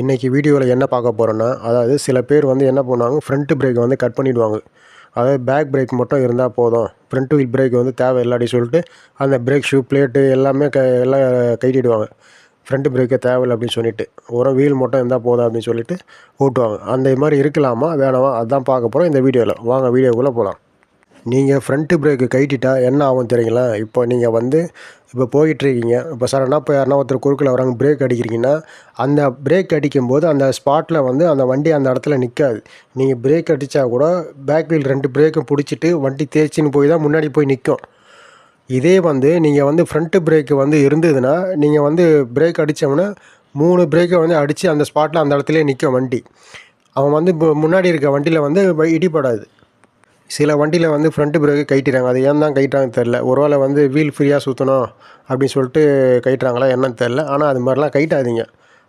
இன்றைக்கி வீடியோவில் என்ன பார்க்க போகிறோன்னா அதாவது சில பேர் வந்து என்ன பண்ணுவாங்க ஃப்ரண்ட் பிரேக்கை வந்து கட் பண்ணிவிடுவாங்க அதாவது பேக் பிரேக் மட்டும் இருந்தால் போதும். ஃப்ரண்ட் வீல் பிரேக் வந்து தேவை இல்லாட்டி சொல்லிட்டு அந்த பிரேக் ஷூ பிளேட்டு எல்லாமே க எல்லாம் கைட்டிடுவாங்க. ஃப்ரண்ட் பிரேக்கே தேவையில்லை அப்படின்னு சொல்லிட்டு ஒரு வீல் மட்டும் இருந்தால் போதும் அப்படின்னு சொல்லிட்டு ஓட்டுவாங்க. அந்த மாதிரி இருக்கலாமா வேணாமா அதான் பார்க்க போகிறோம் இந்த வீடியோவில் வாங்க வீடியோக்குள்ளே போகலாம் நீங்கள் ஃப்ரண்ட்டு பிரேக்கு கழட்டிட்டா என்ன ஆகும் தெரியுங்களா? இப்போ நீங்கள் வந்து இப்போ போயிட்டுருக்கீங்க. இப்போ சடனாக இப்போ யாருனா ஒருத்தர் குறுக்கில் வராங்க பிரேக் அடிக்கிறீங்கன்னா அந்த பிரேக் அடிக்கும்போது அந்த ஸ்பாட்டில் வந்து அந்த வண்டி அந்த இடத்துல நிற்காது நீங்கள் பிரேக் அடித்தா கூட பேக் வீல் ரெண்டு பிரேக்கும் பிடிச்சிட்டு வண்டி தேய்ச்சின்னு போய் தான் முன்னாடி போய் நிற்கும் இதே வந்து நீங்கள் வந்து ஃப்ரண்ட்டு பிரேக்கு வந்து இருந்ததுன்னா நீங்கள் வந்து பிரேக் அடித்தோம்னா மூணு பிரேக்கை வந்து அடித்து அந்த ஸ்பாட்டில் அந்த இடத்துலயே நிற்கும் வண்டி. அவன் வந்து இப்போ முன்னாடி இருக்க வண்டியில் வந்து இடிபடாது. சில வண்டியில் வந்து ஃப்ரண்ட்டு பிரேக்கு கைட்டுறாங்க அது ஏன் தான் கைட்டுறாங்கன்னு தெரில ஒருவேளை வந்து வீல் ஃப்ரீயாக சுற்றணும் அப்படின்னு சொல்லிட்டு கைட்டுறாங்களா என்னன்னு தெரில ஆனால் அது மாதிரிலாம் கைட்டாதீங்க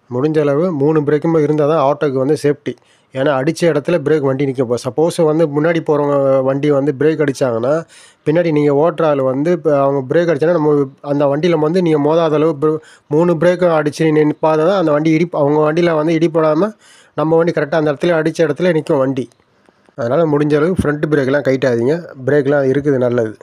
முடிஞ்ச அளவு மூணு பிரேக்குமே இருந்தால் தான் ஆட்டோக்கு வந்து சேஃப்டி ஏன்னா அடித்த இடத்துல பிரேக் வண்டி நிற்க இப்போ சப்போஸ் வந்து முன்னாடி போகிறவங்க வண்டி வந்து பிரேக் அடித்தாங்கன்னா பின்னாடி நீங்கள் ஓட்டுற ஆள் வந்து இப்போ அவங்க பிரேக் அடிச்சாங்கன்னா நம்ம அந்த வண்டியில் வந்து நீங்கள் மோதாத அளவு மூணு பிரேக்கும் அடித்து நிற்பாத தான் அந்த வண்டி இடி அவங்க வண்டியில் வந்து இடிப்படாமல் நம்ம வண்டி கரெக்டாக அந்த இடத்துல அடித்த இடத்துல நிற்கும் வண்டி. அதனால் முடிஞ்ச அளவு ஃப்ரண்ட்டு பிரேக்லாம் கைட்டாதீங்க. பிரேக்லாம் இருக்குது நல்லது.